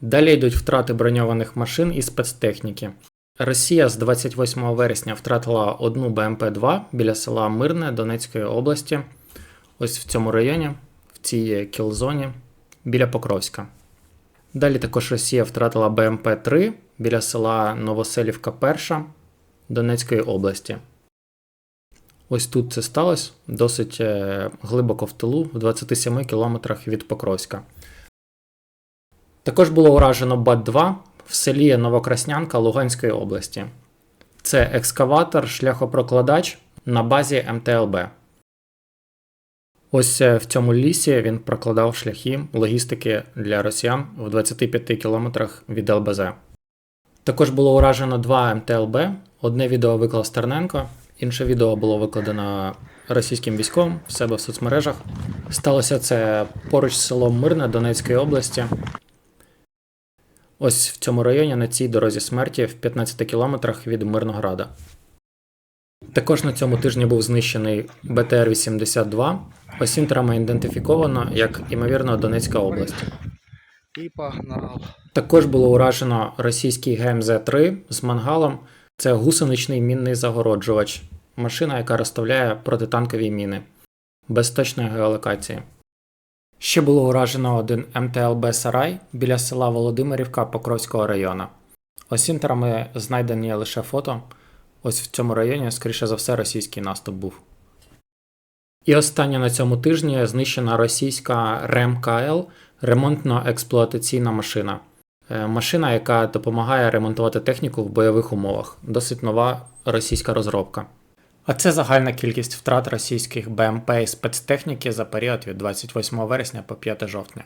Далі йдуть втрати броньованих машин і спецтехніки. Росія з 28 вересня втратила одну БМП-2 біля села Мирне Донецької області, ось в цьому районі, в цій кілзоні, біля Покровська. Далі також Росія втратила БМП-3 біля села Новоселівка Перша Донецької області. Ось тут це сталося досить е, глибоко в тилу, в 27 кілометрах від Покровська. Також було уражено БАТ-2 в селі Новокраснянка Луганської області. Це екскаватор, шляхопрокладач на базі МТЛБ. Ось е, в цьому лісі він прокладав шляхи логістики для росіян в 25 кілометрах від ЛБЗ. Також було уражено два МТЛБ. Одне відео виклав Стерненко, інше відео було викладено російським військовим в себе в соцмережах. Сталося це поруч з селом Мирне Донецької області. Ось в цьому районі на цій дорозі смерті в 15 кілометрах від Мирнограда. Також на цьому тижні був знищений БТР-82. Осінтерами ідентифіковано як, ймовірно, Донецька область. І погнав. Також було уражено російський ГМЗ-3 з мангалом. Це гусеничний мінний загороджувач, машина, яка розставляє протитанкові міни без точної геолокації. Ще було уражено один МТЛБ Сарай біля села Володимирівка Покровського району. Осінтерами знайдені лише фото. Ось в цьому районі, скоріше за все, російський наступ був. І останнє на цьому тижні знищена російська РЕМ-КЛ ремонтно-експлуатаційна машина. Е, Машина, яка допомагає ремонтувати техніку в бойових умовах. Досить нова російська розробка. А це загальна кількість втрат російських БМП і спецтехніки за період від 28 вересня по 5 жовтня.